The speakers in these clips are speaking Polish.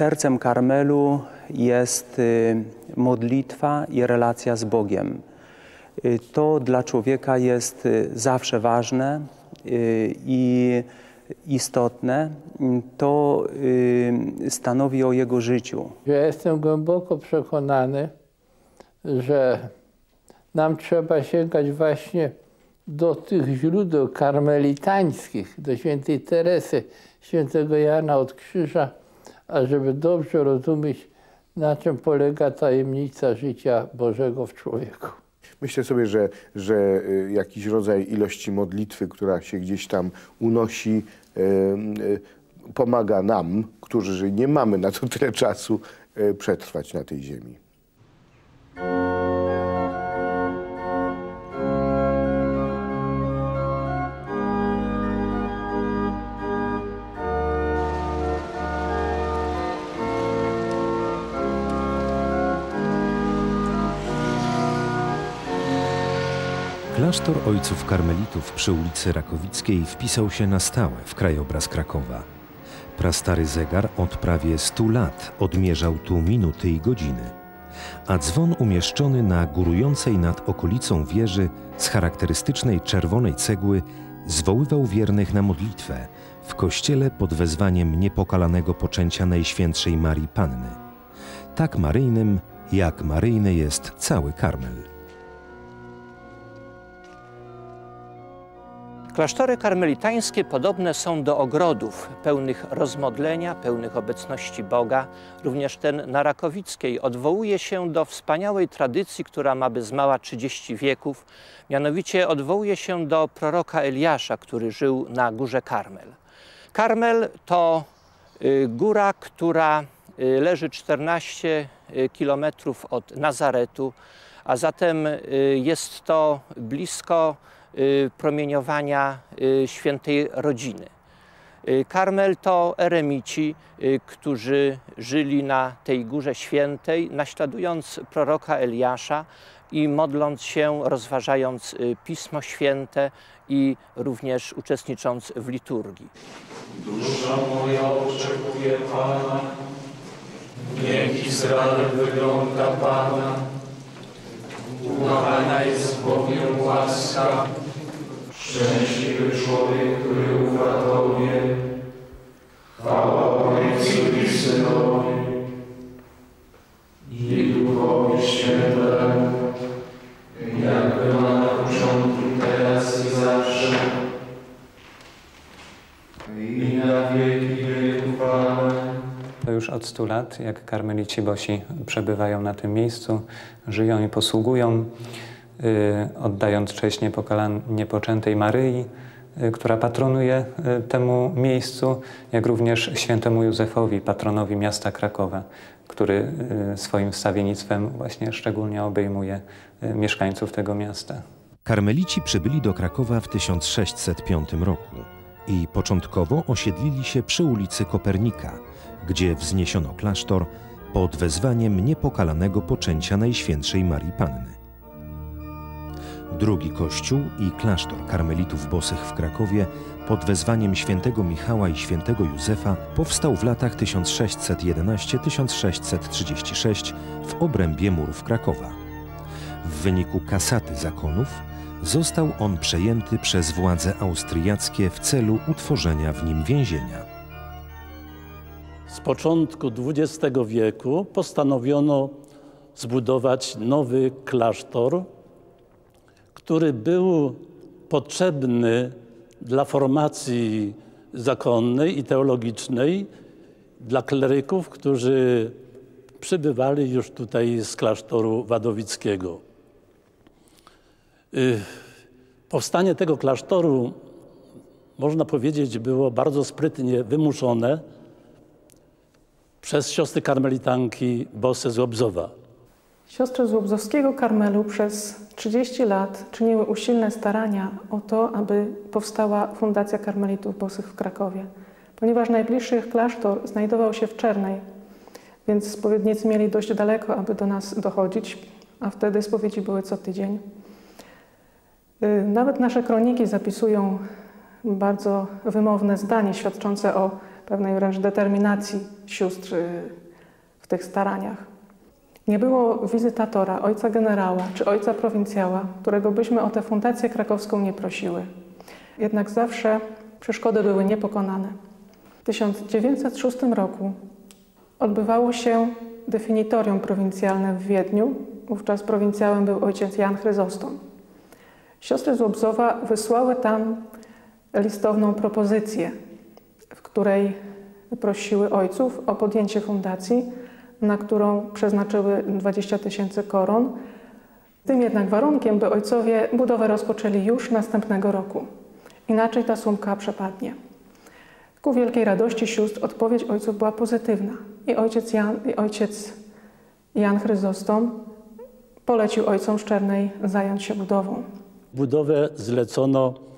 sercem Karmelu jest y, modlitwa i relacja z Bogiem. Y, To dla człowieka jest y, zawsze ważne i istotne. To stanowi o jego życiu. Ja jestem głęboko przekonany, że nam trzeba sięgać właśnie do tych źródeł karmelitańskich, do świętej Teresy, świętego Jana od Krzyża, ażeby dobrze rozumieć, na czym polega tajemnica życia Bożego w człowieku. Myślę sobie, że, że y, jakiś rodzaj ilości modlitwy, która się gdzieś tam unosi, y, y, pomaga nam, którzy nie mamy na to tyle czasu, przetrwać na tej ziemi. Klasztor ojców karmelitów przy ulicy Rakowickiej wpisał się na stałe w krajobraz Krakowa. Prastary zegar od prawie 100 lat odmierzał tu minuty i godziny, a dzwon umieszczony na górującej nad okolicą wieży z charakterystycznej czerwonej cegły zwoływał wiernych na modlitwę w kościele pod wezwaniem niepokalanego poczęcia Najświętszej Marii Panny. Tak maryjnym, jak maryjny jest cały Karmel. Klasztory karmelitańskie podobne są do ogrodów pełnych rozmodlenia, pełnych obecności Boga. Również ten na Rakowickiej odwołuje się do wspaniałej tradycji, która ma by zmała 30 wieków. Mianowicie odwołuje się do proroka Eliasza, który żył na górze Karmel. Karmel to y, góra, która y, leży 14 kilometrów od Nazaretu, a zatem y, jest to blisko y, promieniowania y, świętej rodziny. Y, Karmel to eremici, y, którzy żyli na tej górze świętej, naśladując proroka Eliasza i modląc się, rozważając y, Pismo Święte i również uczestnicząc w liturgii. Dusza moja oczekuje Pana, niech Izrael wygląda Pana. U Pana jest bowiem łaska, szczęśliwy człowiek, który ufa Tobie. Chwała Ojcu i Synowi od 100 lat, jak karmelici bosi przebywają na tym miejscu, żyją i posługują, y, oddając cześć niepoczętej Maryi, y, która patronuje y, temu miejscu, jak również świętemu Józefowi, patronowi miasta Krakowa, który swoim wstawiennictwem właśnie szczególnie obejmuje mieszkańców tego miasta. Karmelici przybyli do Krakowa w 1605 roku i początkowo osiedlili się przy ulicy Kopernika, gdzie wzniesiono klasztor pod wezwaniem niepokalanego poczęcia Najświętszej Marii Panny. Drugi kościół i klasztor karmelitów bosych w Krakowie pod wezwaniem świętego Michała i świętego Józefa powstał w latach 1611-1636 w obrębie murów Krakowa. W wyniku kasaty zakonów został on przejęty przez władze austriackie w celu utworzenia w nim więzienia. Z początku XX wieku postanowiono zbudować nowy klasztor, który był potrzebny dla formacji zakonnej i teologicznej dla kleryków, którzy przybywali już tutaj z klasztoru wadowickiego. Y, Powstanie tego klasztoru, można powiedzieć, było bardzo sprytnie wymuszone przez siostry karmelitanki Bose z Łobzowa. Siostry z Łobzowskiego Karmelu przez 30 lat czyniły usilne starania o to, aby powstała Fundacja Karmelitów Bosych w Krakowie. Ponieważ najbliższy ich klasztor znajdował się w Czernej, więc spowiednicy mieli dość daleko, aby do nas dochodzić, a wtedy spowiedzi były co tydzień. Y, Nawet nasze kroniki zapisują bardzo wymowne zdanie świadczące o pewnej wręcz determinacji sióstr y, w tych staraniach. Nie było wizytatora, ojca generała czy ojca prowincjała, którego byśmy o tę fundację krakowską nie prosiły. Jednak zawsze przeszkody były niepokonane. W 1906 roku odbywało się definitorium prowincjalne w Wiedniu. Wówczas prowincjałem był ojciec Jan Chryzostom. Siostry z Łobzowa wysłały tam listowną propozycję, w której prosiły ojców o podjęcie fundacji, na którą przeznaczyły 20 tysięcy koron. Tym jednak warunkiem, by ojcowie budowę rozpoczęli już następnego roku. Inaczej ta sumka przepadnie. Ku wielkiej radości sióstr odpowiedź ojców była pozytywna i ojciec Jan, i ojciec Jan Chryzostom polecił ojcom Szczernej zająć się budową. Budowę zlecono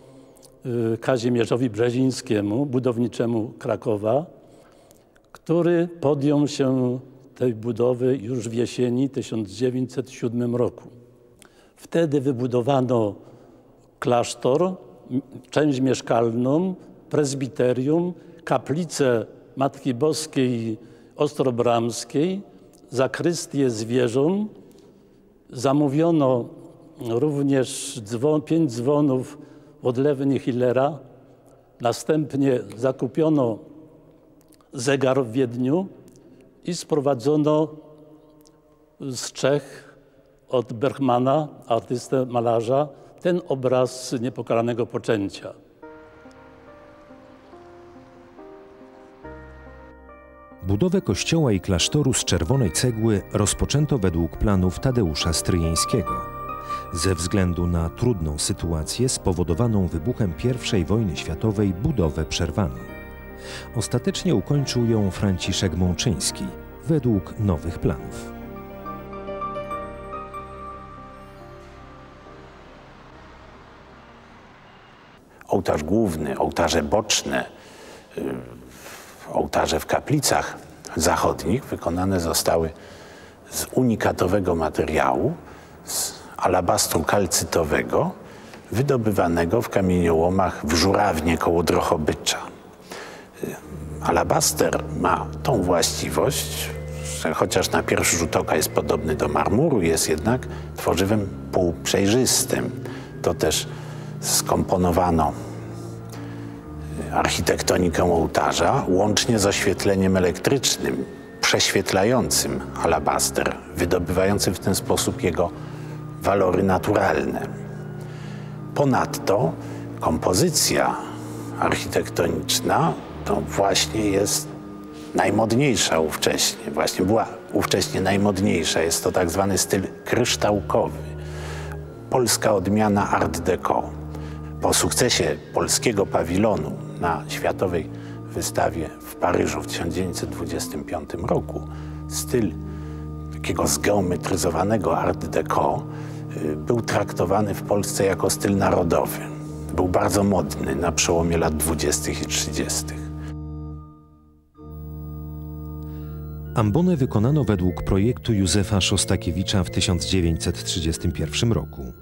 Kazimierzowi Brzezińskiemu, budowniczemu Krakowa, który podjął się tej budowy już w jesieni 1907 roku. Wtedy wybudowano klasztor, część mieszkalną, prezbiterium, kaplicę Matki Boskiej Ostrobramskiej, zakrystię zwierząt. Zamówiono również dzwon, pięć dzwonów odlewni Hillera. Następnie zakupiono zegar w Wiedniu i sprowadzono z Czech od Bergmana, artystę malarza, ten obraz niepokalanego poczęcia. Budowę kościoła i klasztoru z czerwonej cegły rozpoczęto według planów Tadeusza Stryjeńskiego. Ze względu na trudną sytuację spowodowaną wybuchem I wojny światowej budowę przerwano. Ostatecznie ukończył ją Franciszek Mączyński według nowych planów. Ołtarz główny, ołtarze boczne, y, ołtarze w kaplicach zachodnich wykonane zostały z unikatowego materiału, z alabastru kalcytowego, wydobywanego w kamieniołomach w Żurawnie koło Drohobycza. Alabaster ma tą właściwość, że chociaż na pierwszy rzut oka jest podobny do marmuru, jest jednak tworzywem półprzejrzystym. To też skomponowano architektonikę ołtarza łącznie z oświetleniem elektrycznym, prześwietlającym alabaster, wydobywającym w ten sposób jego walory naturalne. Ponadto kompozycja architektoniczna to właśnie jest najmodniejsza ówcześnie, właśnie była ówcześnie najmodniejsza. Jest to tak zwany styl kryształkowy. Polska odmiana Art Deco. Po sukcesie polskiego pawilonu na Światowej Wystawie w Paryżu w 1925 roku styl takiego zgeometryzowanego Art Deco był traktowany w Polsce jako styl narodowy. Był bardzo modny na przełomie lat 20. i 30. Ambonę wykonano według projektu Józefa Szostakiewicza w 1931 roku.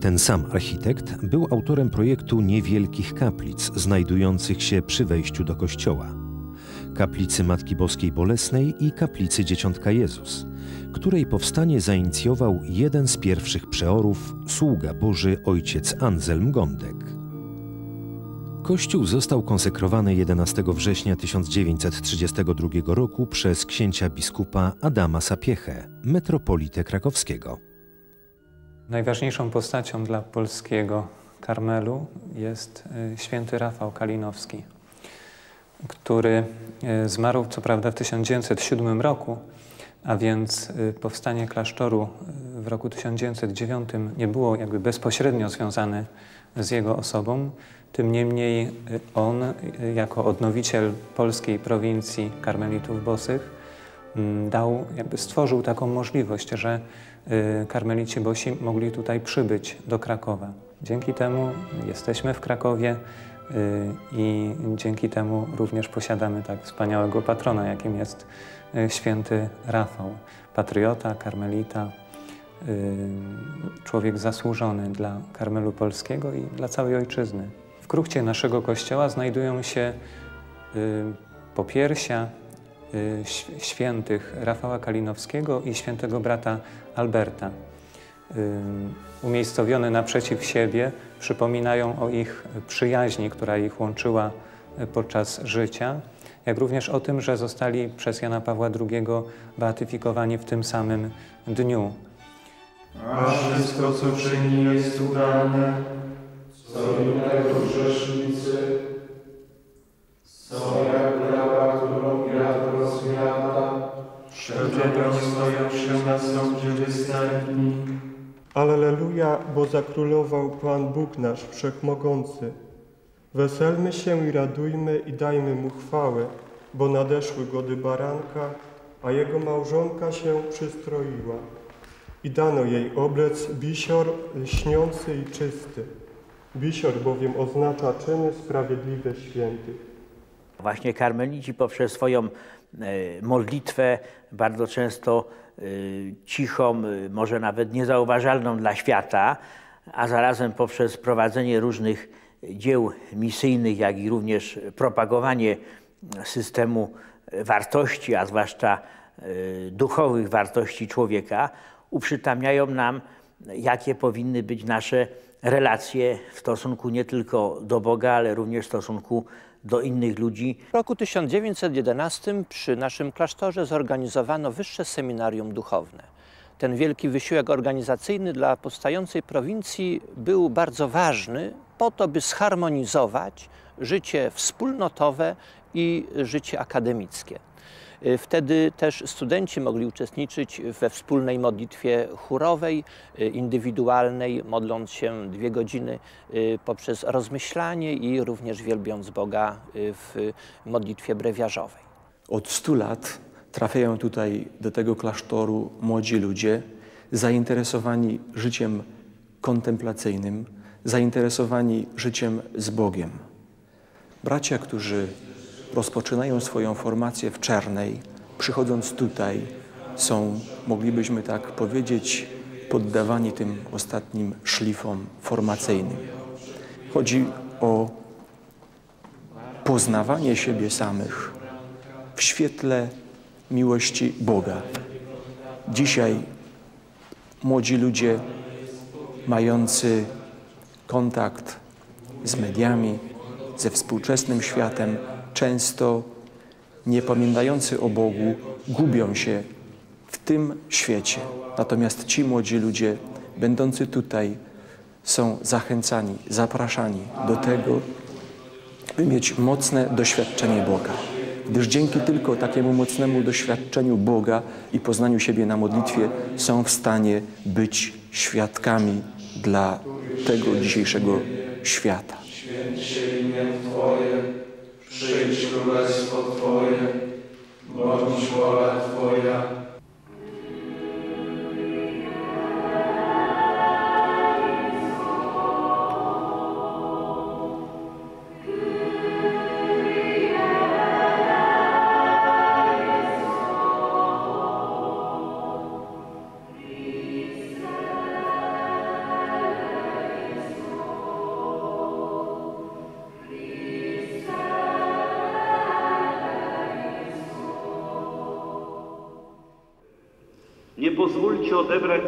Ten sam architekt był autorem projektu niewielkich kaplic znajdujących się przy wejściu do kościoła. Kaplicy Matki Boskiej Bolesnej i Kaplicy Dzieciątka Jezus, której powstanie zainicjował jeden z pierwszych przeorów, sługa Boży ojciec Anselm Gondek. Kościół został konsekrowany 11 września 1932 roku przez księcia biskupa Adama Sapiechę, metropolitę krakowskiego. Najważniejszą postacią dla polskiego Karmelu jest y, święty Rafał Kalinowski, który y, zmarł co prawda w 1907 roku, a więc y, powstanie klasztoru w roku 1909 nie było jakby bezpośrednio związane z jego osobą. Tym niemniej on, jako odnowiciel polskiej prowincji karmelitów bosych, dał, jakby stworzył taką możliwość, że karmelici Bosi mogli tutaj przybyć do Krakowa. Dzięki temu jesteśmy w Krakowie i dzięki temu również posiadamy tak wspaniałego patrona, jakim jest y, święty Rafał. Patriota, karmelita, człowiek zasłużony dla Karmelu Polskiego i dla całej ojczyzny. W kruchcie naszego kościoła znajdują się Popiersia, y, świętych Rafała Kalinowskiego i świętego brata Alberta. Umiejscowione naprzeciw siebie przypominają o ich przyjaźni, która ich łączyła podczas życia, jak również o tym, że zostali przez Jana Pawła II beatyfikowani w tym samym dniu. A wszystko, co czyni, jest udane, co innego grzesznicy, są jak prawa, którą wiatr rozmiata, stoją się na sądzie występni. Alleluja, bo zakrólował Pan Bóg nasz Wszechmogący. Weselmy się i radujmy i dajmy Mu chwałę, bo nadeszły gody baranka, a jego małżonka się przystroiła. I dano jej oblec bisior lśniący i czysty. Bisior bowiem oznacza czyny sprawiedliwe świętych. Właśnie karmelici poprzez swoją e, modlitwę bardzo często cichą, e, może nawet niezauważalną dla świata, a zarazem poprzez prowadzenie różnych dzieł misyjnych, jak i również propagowanie systemu wartości, a zwłaszcza duchowych wartości człowieka, uprzytamniają nam, jakie powinny być nasze relacje w stosunku nie tylko do Boga, ale również w stosunku do innych ludzi. W roku 1911 przy naszym klasztorze zorganizowano wyższe seminarium duchowne. Ten wielki wysiłek organizacyjny dla powstającej prowincji był bardzo ważny po to, by zharmonizować życie wspólnotowe i życie akademickie. Y, wtedy też studenci mogli uczestniczyć we wspólnej modlitwie chórowej, y, indywidualnej, modląc się dwie godziny y, poprzez rozmyślanie i również wielbiąc Boga w modlitwie brewiarzowej. Od stu lat trafiają tutaj do tego klasztoru młodzi ludzie zainteresowani życiem kontemplacyjnym, zainteresowani życiem z Bogiem. Bracia, którzy rozpoczynają swoją formację w Czarnej, przychodząc tutaj, są, moglibyśmy tak powiedzieć, poddawani tym ostatnim szlifom formacyjnym. Chodzi o poznawanie siebie samych w świetle miłości Boga. Dzisiaj młodzi ludzie mający kontakt z mediami, ze współczesnym światem, często nie pamiętający o Bogu gubią się w tym świecie. Natomiast ci młodzi ludzie, będący tutaj, są zachęcani, zapraszani do tego, by mieć mocne doświadczenie Boga. Gdyż dzięki tylko takiemu mocnemu doświadczeniu Boga i poznaniu siebie na modlitwie są w stanie być świadkami dla tego dzisiejszego świata. Imię Twoje przyjdź królestwo Twoje, bądź wola Twoja,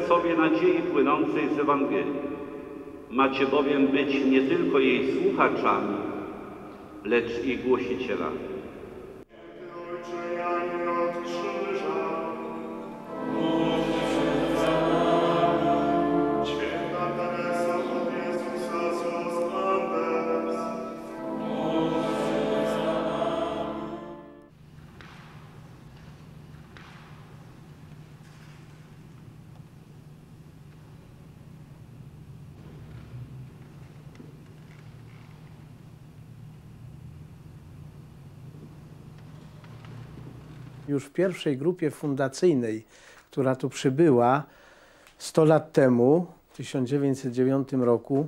odebrać sobie nadziei płynącej z Ewangelii. Macie bowiem być nie tylko jej słuchaczami, lecz i głosicielami. Już w pierwszej grupie fundacyjnej, która tu przybyła 100 lat temu, w 1909 roku,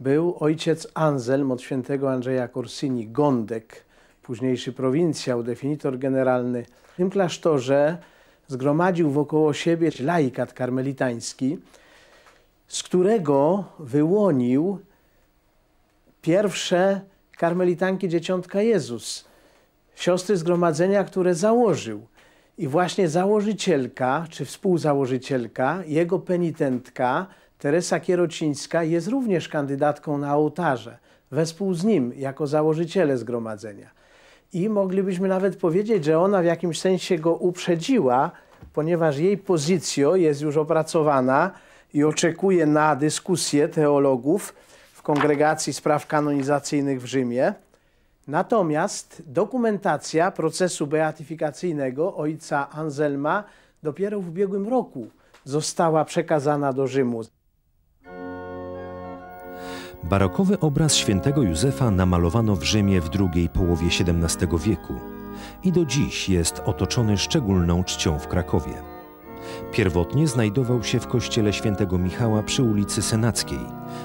był ojciec Anselm od świętego Andrzeja Corsini, Gondek, późniejszy prowincjał, definitor generalny. W tym klasztorze zgromadził wokoło siebie laikat karmelitański, z którego wyłonił pierwsze karmelitanki Dzieciątka Jezus, siostry zgromadzenia, które założył. I właśnie założycielka, czy współzałożycielka, jego penitentka, Teresa Kierocińska, jest również kandydatką na ołtarze, wespół z nim, jako założyciele zgromadzenia. I moglibyśmy nawet powiedzieć, że ona w jakimś sensie go uprzedziła, ponieważ jej pozycja jest już opracowana i oczekuje na dyskusję teologów w Kongregacji Spraw Kanonizacyjnych w Rzymie. Natomiast dokumentacja procesu beatyfikacyjnego ojca Anselma dopiero w ubiegłym roku została przekazana do Rzymu. Barokowy obraz świętego Józefa namalowano w Rzymie w drugiej połowie XVII wieku i do dziś jest otoczony szczególną czcią w Krakowie. Pierwotnie znajdował się w kościele świętego Michała przy ulicy Senackiej,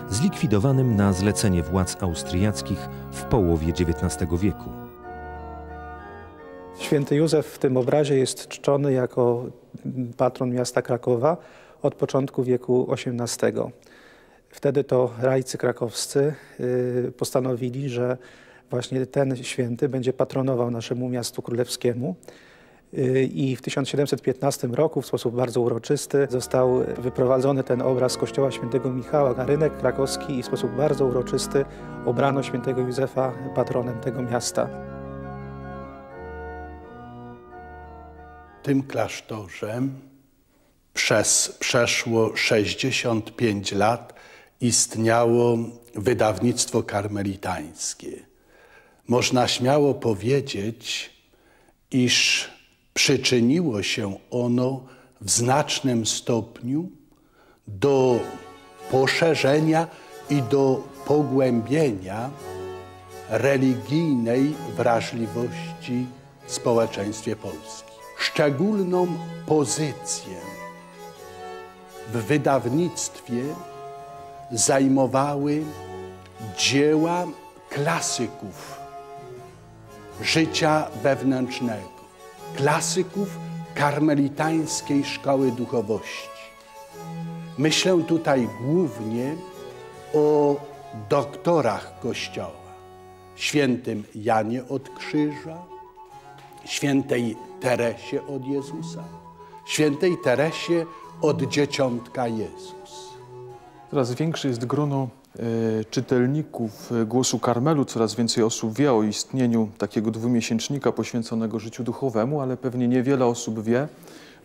zlikwidowanym na zlecenie władz austriackich w połowie XIX wieku. Święty Józef w tym obrazie jest czczony jako patron miasta Krakowa od początku wieku XVIII. Wtedy to rajcy krakowscy y, postanowili, że właśnie ten święty będzie patronował naszemu miastu królewskiemu. Y, I w 1715 roku w sposób bardzo uroczysty został wyprowadzony ten obraz kościoła świętego Michała na rynek krakowski i w sposób bardzo uroczysty obrano świętego Józefa patronem tego miasta. tym klasztorze przez przeszło 65 lat istniało wydawnictwo karmelitańskie. Można śmiało powiedzieć, iż przyczyniło się ono w znacznym stopniu do poszerzenia i do pogłębienia religijnej wrażliwości w społeczeństwie polskim. Szczególną pozycję w wydawnictwie zajmowały dzieła klasyków życia wewnętrznego, klasyków karmelitańskiej szkoły duchowości. Myślę tutaj głównie o doktorach Kościoła, świętym Janie od Krzyża, świętej Teresie od Jezusa, świętej Teresie od Dzieciątka Jezus. Coraz większe jest grono czytelników e, Głosu Karmelu, coraz więcej osób wie o istnieniu takiego dwumiesięcznika poświęconego życiu duchowemu, ale pewnie niewiele osób wie,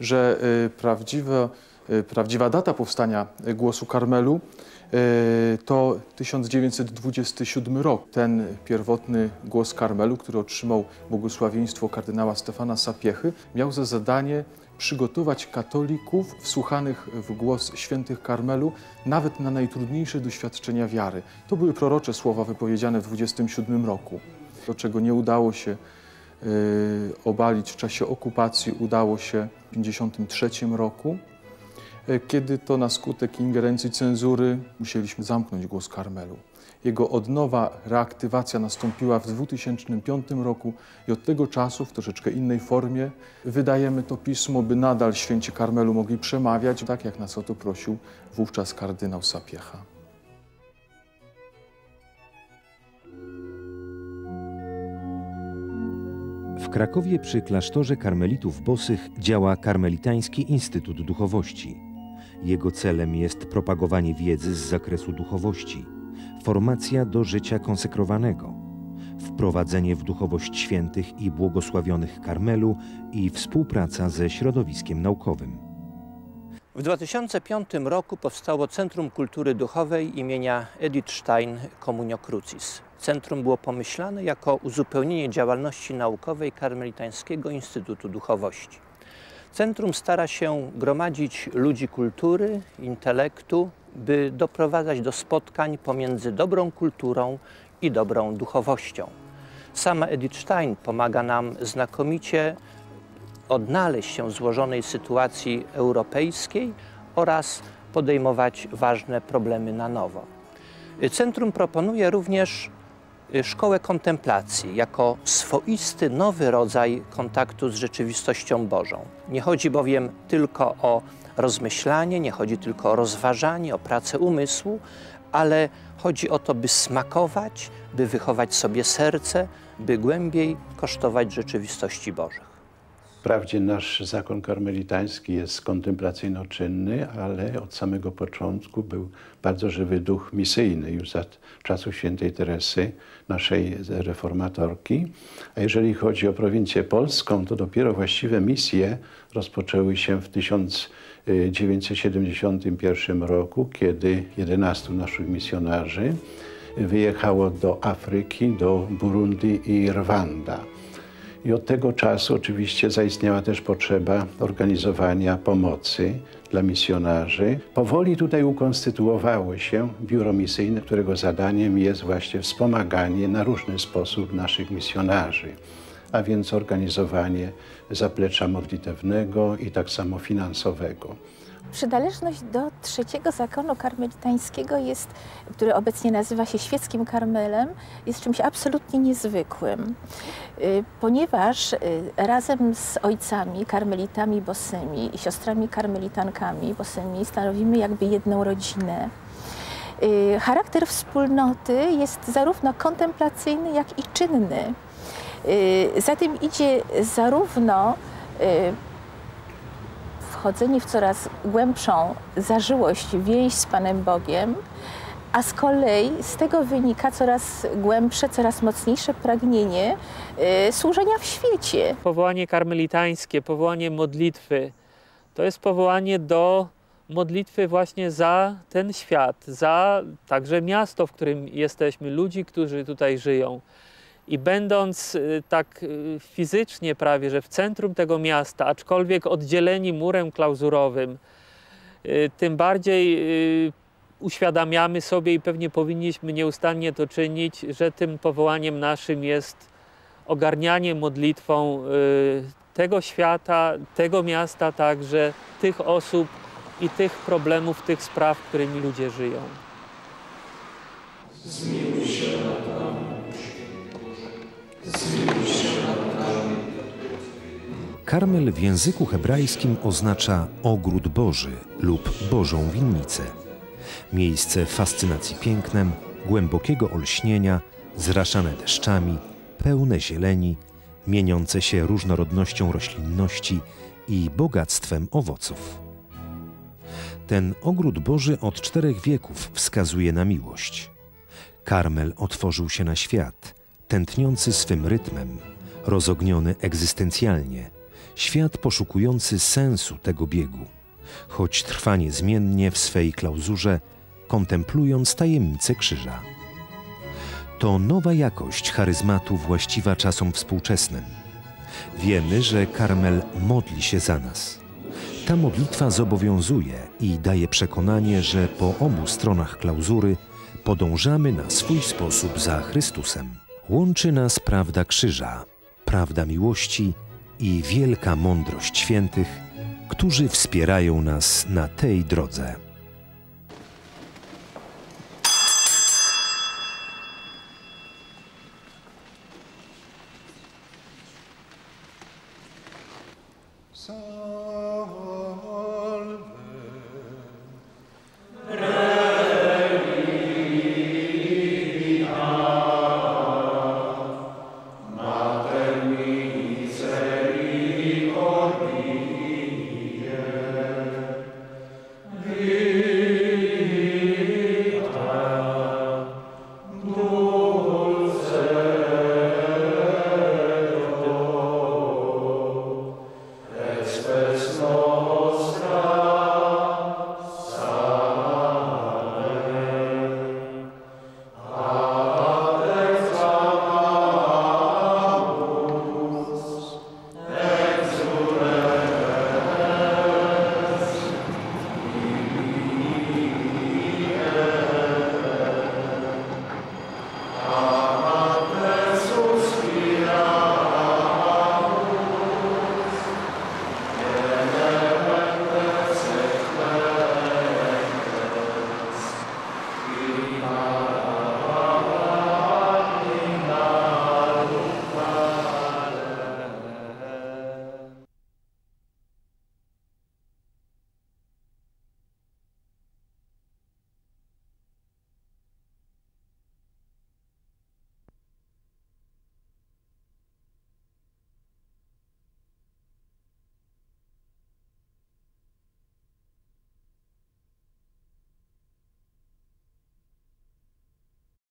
że e, prawdziwe, prawdziwa data powstania Głosu Karmelu to 1927 rok. Ten pierwotny głos Karmelu, który otrzymał błogosławieństwo kardynała Stefana Sapiechy, miał za zadanie przygotować katolików wsłuchanych w głos świętych Karmelu nawet na najtrudniejsze doświadczenia wiary. To były prorocze słowa wypowiedziane w 27 roku. To, czego nie udało się yy, obalić w czasie okupacji, udało się w 53 roku, yy, kiedy to na skutek ingerencji cenzury musieliśmy zamknąć głos Karmelu. Jego odnowa, reaktywacja nastąpiła w 2005 roku i od tego czasu w troszeczkę innej formie wydajemy to pismo, by nadal święci Karmelu mogli przemawiać, tak jak nas o to prosił wówczas kardynał Sapiecha. W Krakowie przy klasztorze karmelitów bosych działa Karmelitański Instytut Duchowości. Jego celem jest propagowanie wiedzy z zakresu duchowości – formacja do życia konsekrowanego, wprowadzenie w duchowość świętych i błogosławionych Karmelu i współpraca ze środowiskiem naukowym. W 2005 roku powstało Centrum Kultury Duchowej imienia Edith Stein Communio Crucis. Centrum było pomyślane jako uzupełnienie działalności naukowej Karmelitańskiego Instytutu Duchowości. Centrum stara się gromadzić ludzi kultury, intelektu, by doprowadzać do spotkań pomiędzy dobrą kulturą i dobrą duchowością. Sama Edith Stein pomaga nam znakomicie odnaleźć się w złożonej sytuacji europejskiej oraz podejmować ważne problemy na nowo. Centrum proponuje również szkołę kontemplacji jako swoisty nowy rodzaj kontaktu z rzeczywistością Bożą. Nie chodzi bowiem tylko o rozmyślanie, nie chodzi tylko o rozważanie, o pracę umysłu, ale chodzi o to, by smakować, by wychować sobie serce, by głębiej kosztować rzeczywistości Bożych. Wprawdzie nasz zakon karmelitański jest kontemplacyjno-czynny, ale od samego początku był bardzo żywy duch misyjny już za czasów świętej Teresy, naszej reformatorki. A jeżeli chodzi o prowincję polską, to dopiero właściwe misje rozpoczęły się w 1971 roku, kiedy 11 naszych misjonarzy wyjechało do Afryki, do Burundi i Rwanda. I od tego czasu oczywiście zaistniała też potrzeba organizowania pomocy dla misjonarzy. Powoli tutaj ukonstytuowało się biuro misyjne, którego zadaniem jest właśnie wspomaganie na różny sposób naszych misjonarzy, a więc organizowanie zaplecza modlitewnego i tak samo finansowego. Przynależność do trzeciego zakonu karmelitańskiego jest, który obecnie nazywa się świeckim karmelem, jest czymś absolutnie niezwykłym, y, ponieważ y, razem z ojcami karmelitami bosymi i siostrami karmelitankami bosymi stanowimy jakby jedną rodzinę. Y, charakter wspólnoty jest zarówno kontemplacyjny, jak i czynny. Za tym idzie zarówno wchodzenie w coraz głębszą zażyłość, więź z Panem Bogiem, a z kolei z tego wynika coraz głębsze, coraz mocniejsze pragnienie y, służenia w świecie. Powołanie karmelitańskie, powołanie modlitwy, to jest powołanie do modlitwy właśnie za ten świat, za także miasto, w którym jesteśmy, ludzi, którzy tutaj żyją. I będąc y, tak y, fizycznie prawie, że w centrum tego miasta, aczkolwiek oddzieleni murem klauzurowym, y, tym bardziej uświadamiamy sobie i pewnie powinniśmy nieustannie to czynić, że tym powołaniem naszym jest ogarnianie modlitwą tego świata, tego miasta także, tych osób i tych problemów, tych spraw, którymi ludzie żyją. Zmiłuj się. Karmel w języku hebrajskim oznacza ogród Boży lub Bożą winnicę. Miejsce fascynacji pięknem, głębokiego olśnienia, zraszane deszczami, pełne zieleni, mieniące się różnorodnością roślinności i bogactwem owoców. Ten ogród Boży od czterech wieków wskazuje na miłość. Karmel otworzył się na świat – tętniący swym rytmem, rozogniony egzystencjalnie, świat poszukujący sensu tego biegu, choć trwa niezmiennie w swej klauzurze, kontemplując tajemnicę krzyża. To nowa jakość charyzmatu właściwa czasom współczesnym. Wiemy, że Karmel modli się za nas. Ta modlitwa zobowiązuje i daje przekonanie, że po obu stronach klauzury podążamy na swój sposób za Chrystusem. Łączy nas prawda krzyża, prawda miłości i wielka mądrość świętych, którzy wspierają nas na tej drodze.